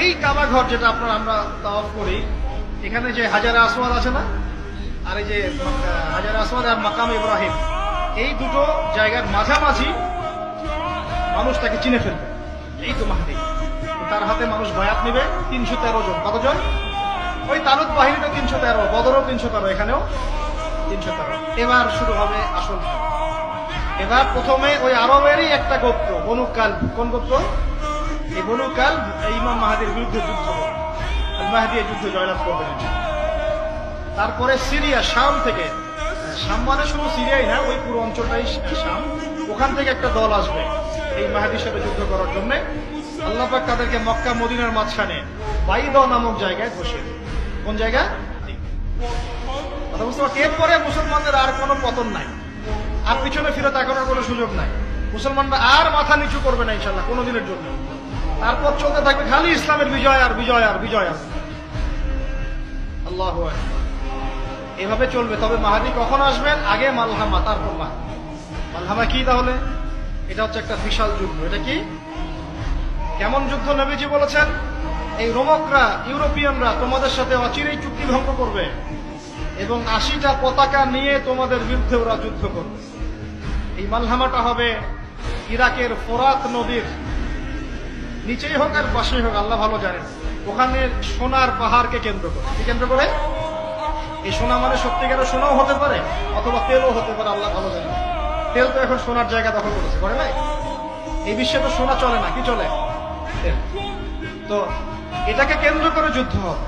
এই কাবা ঘর যেটা আপনার আমরা তাওয়াফ করি, এখানে যে হাজার আসওয়াদ আছে না, আর এই যে হাজার আসওয়াদ আর মাকাম ইব্রাহিম, এই দুটো জায়গার মাঝামাঝি মানুষ তাকে চিনে ফেলবে। এই তো মাহাদি তার হাতে মানুষ বায়াত নেবে, তিনশো তেরো জন। কতজন ওই তালুত বাহিনীতে তিনশো তেরো, বদরও তিনশো তেরো, এখানেও তিনশো তেরো। এবার শুরু হবে আসল এবার প্রথমে ওই আরবেরই একটা গোত্র বনুকাল কোন গোত্র? এই ইমাম মাহাদির বিরুদ্ধে যুদ্ধ। মাহাদি যুদ্ধ জয়লাভ করবেন তারপরে সিরিয়া, শাম থেকে। শাম মানে শুধু সিরিয়াই না, ওই পুরো অঞ্চলটাই শাম। ওখান থেকে একটা দল আসবে এই মাহাদির সাথে যুদ্ধ করার জন্য। আল্লাহ পাক তাদেরকে মক্কা, মদিনার মাঝখানে বাইদ নামক জায়গায় বসে কোন জায়গা? এরপরে মুসলমানদের আর কোনো পতন নাই। আর পিছনে ফিরে তাকানোর কোনো সুযোগ নাই। মুসলমানরা আর মাথা নিচু করবে না ইনশাল্লাহ, কোনোদিনের জন্য। তারপর চলতে থাকবে খালি ইসলামের বিজয় আর বিজয় আর বিজয় আর। আল্লাহ এভাবে চলবে। তবে মাহাদি কখন আসবেন? আগে মালহামা, তারপর মাহাদি। মালহামা কি তাহলে? এটা হচ্ছে একটা বিশাল যুদ্ধ। এটা কি? কেমন যুদ্ধ নবীজি বলেছেন? এই রোমকরা, ইউরোপিয়ানরা তোমাদের সাথে অচিরেই চুক্তি ভঙ্গ করবে এবং আশিটা পতাকা নিয়ে তোমাদের বিরুদ্ধে ওরা যুদ্ধ করবে। এই মালহামাটা হবে ইরাকের ফোরাত নদীর নিচেই হোক আর পাশেই হোক, আল্লাহ ভালো জানেন। ওখানে সোনার পাহাড়কে কেন্দ্র করে। কি কেন্দ্র করে? এই সোনা মানে সত্যিকারের সোনাও হতে পারে, অথবা তেলও হতে পারে, আল্লাহ ভালো জানেন। তেল তো এখন সোনার জায়গা দখল করেছে, করে নাই? এই বিশ্বে তো সোনা চলে না, কি চলে? তো এটাকে কেন্দ্র করে যুদ্ধ হবে।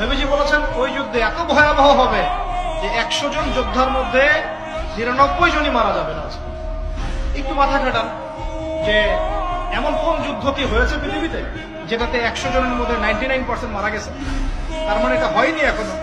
নবীজি বলেছেন, ওই যুদ্ধে এত ভয়াবহ হবে যে একশো জন যোদ্ধার মধ্যে নিরানব্বই জনই মারা যাবে না একটু মাথা খাটান যে এমন কোন যুদ্ধ কি হয়েছে পৃথিবীতে যেটাতে একশো জনের মধ্যে নাইনটি নাইন পার্সেন্ট মারা গেছে? তার মানে এটা হয়নি এখনও।